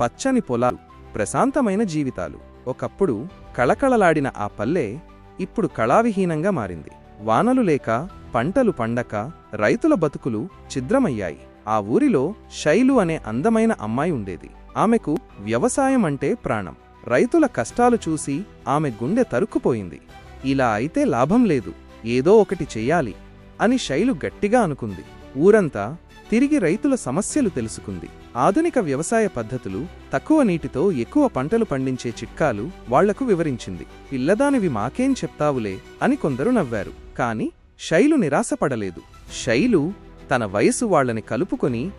పచ్చని పొలాలు ప్రశాంతమైన జీవితాలు. ఒకప్పుడు కళకళలాడిన ఆ పల్లె ఇప్పుడు కళావిహీనంగా మారింది. వానలు లేక పంటలు పండక రైతుల బతుకులు ఛిద్రమయ్యాయి. ఆ ఊరిలో శైలు అనే అందమైన అమ్మాయి ఉండేది. ఆమెకు వ్యవసాయం అంటే ప్రాణం. రైతుల కష్టాలు చూసి ఆమె గుండె తరుక్కుపోయింది. ఇలా అయితే లాభం లేదు. ఏదో ఒకటి చెయ్యాలి అని శైలు గట్టిగా అనుకుంది. ఊరంతా తిరిగి రైతుల సమస్యలు తెలుసుకుంది. ఆధునిక వ్యవసాయ పద్ధతులు తక్కువ నీటితో ఎక్కువ పంటలు పండించే చిట్కాలు వాళ్ళకు వివరించింది. పిల్లదానివి మాకేం చెప్తావులే అని కొందరు నవ్వారు. కాని శైలు నిరాశపడలేదు. శైలు తన వయసు వాళ్ళని కలుపుకొని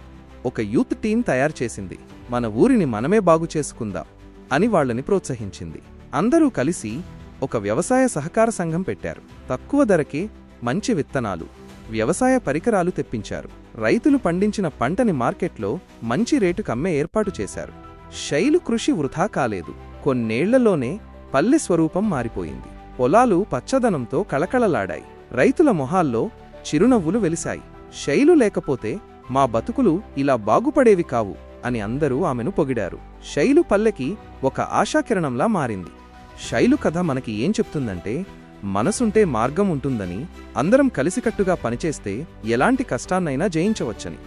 ఒక యూత్ టీం తయారు చేసింది. మన ఊరిని మనమే బాగు చేసుకుందాం అని వాళ్ళని ప్రోత్సహించింది. అందరూ కలిసి ఒక వ్యవసాయ సహకార సంఘం పెట్టారు. తక్కువ ధరకే మంచి విత్తనాలు వ్యవసాయ పరికరాలు తెప్పించారు. రైతులు పండించిన పంటని మార్కెట్లో మంచి రేటుకు అమ్మే ఏర్పాటు చేశారు. శైలు కృషి వృధా కాలేదు. కొన్నేళ్ళలోనే పల్లె స్వరూపం మారిపోయింది. పొలాలు పచ్చదనంతో కళకళలాడాయి. రైతుల మొహాల్లో చిరునవ్వులు వెలిశాయి. శైలు లేకపోతే మా బతుకులు ఇలా బాగుపడేవి కావు అని అందరూ ఆమెను పొగిడారు. శైలు పల్లెకి ఒక ఆశాకిరణంలా మారింది. శైలు కథ మనకి ఏం చెప్తుందంటే మనసుంటే మార్గం ఉంటుందని అందరం కలిసికట్టుగా పనిచేస్తే ఎలాంటి కష్టాన్నైనా జయించవచ్చని.